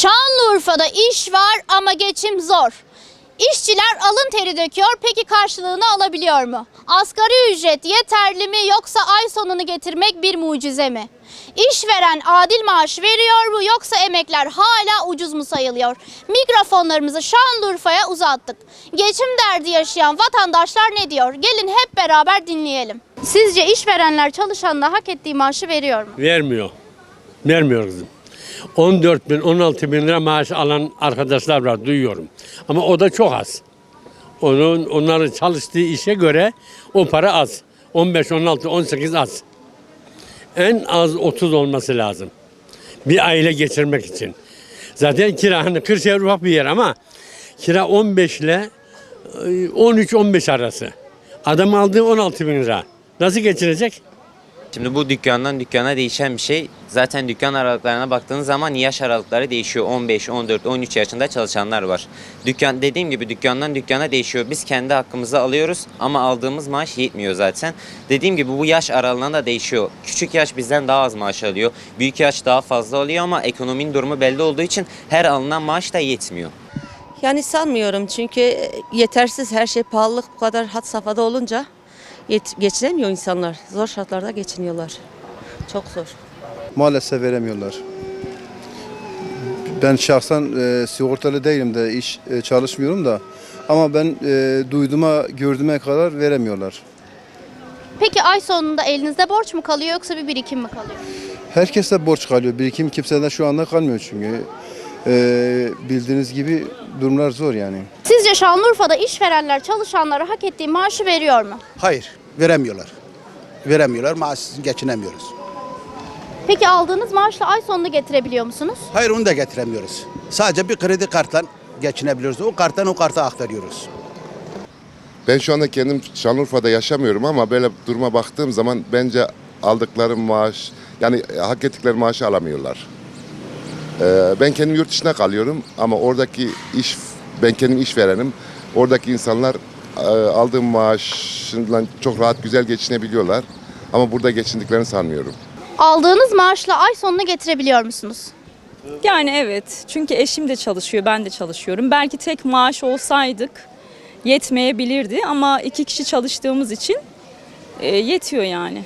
Şanlıurfa'da iş var ama geçim zor. İşçiler alın teri döküyor peki karşılığını alabiliyor mu? Asgari ücret yeterli mi yoksa ay sonunu getirmek bir mucize mi? İşveren adil maaş veriyor mu yoksa emekler hala ucuz mu sayılıyor? Mikrofonlarımızı Şanlıurfa'ya uzattık. Geçim derdi yaşayan vatandaşlar ne diyor? Gelin hep beraber dinleyelim. Sizce işverenler çalışanına hak ettiği maaşı veriyor mu? Vermiyor. Vermiyor kızım. 14 bin, 16 bin lira maaş alan arkadaşlar var duyuyorum. Ama o da çok az. Onun, onların çalıştığı işe göre o para az. 15, 16, 18 az. En az 30 olması lazım. Bir aile geçirmek için. Zaten kira hani Kırşehir ufak bir yer ama kira 15 ile 13-15 arası. Adam aldığı 16 bin lira. Nasıl geçirecek? Şimdi bu dükkandan dükkana değişen bir şey. Zaten dükkan aralıklarına baktığınız zaman yaş aralıkları değişiyor. 15, 14, 13 yaşında çalışanlar var. Dükkan dediğim gibi dükkandan dükkana değişiyor. Biz kendi hakkımızı alıyoruz ama aldığımız maaş yetmiyor zaten. Dediğim gibi bu yaş aralığına da değişiyor. Küçük yaş bizden daha az maaş alıyor. Büyük yaş daha fazla alıyor ama ekonominin durumu belli olduğu için her alınan maaş da yetmiyor. Yani sanmıyorum çünkü yetersiz her şey pahalılık bu kadar had safhada olunca yet- geçinemiyor insanlar. Zor şartlarda geçiniyorlar. Çok zor. maalesef veremiyorlar. Ben şahsen e, sigortalı değilim de iş e, çalışmıyorum da ama ben e, duyduğuma gördüğüme kadar veremiyorlar. Peki ay sonunda elinizde borç mu kalıyor yoksa bir birikim mi kalıyor? Herkeste borç kalıyor. Birikim kimseden şu anda kalmıyor çünkü. E, bildiğiniz gibi durumlar zor yani. Sizce Şanlıurfa'da işverenler çalışanlara hak ettiği maaşı veriyor mu? Hayır, veremiyorlar. Veremiyorlar, maaşsız geçinemiyoruz. Peki aldığınız maaşla ay sonunu getirebiliyor musunuz? Hayır, onu da getiremiyoruz. Sadece bir kredi kartla geçinebiliyoruz. O karttan o karta aktarıyoruz. Ben şu anda kendim Şanlıurfa'da yaşamıyorum ama böyle duruma baktığım zaman bence aldıkları maaş yani hak ettikleri maaşı alamıyorlar. Ee, ben kendim yurt dışında kalıyorum ama oradaki iş ben kendim işverenim. Oradaki insanlar e, aldığım maaşından çok rahat güzel geçinebiliyorlar. Ama burada geçindiklerini sanmıyorum. Aldığınız maaşla ay sonunu getirebiliyor musunuz? Yani evet. Çünkü eşim de çalışıyor, ben de çalışıyorum. Belki tek maaş olsaydık yetmeyebilirdi ama iki kişi çalıştığımız için e, yetiyor yani.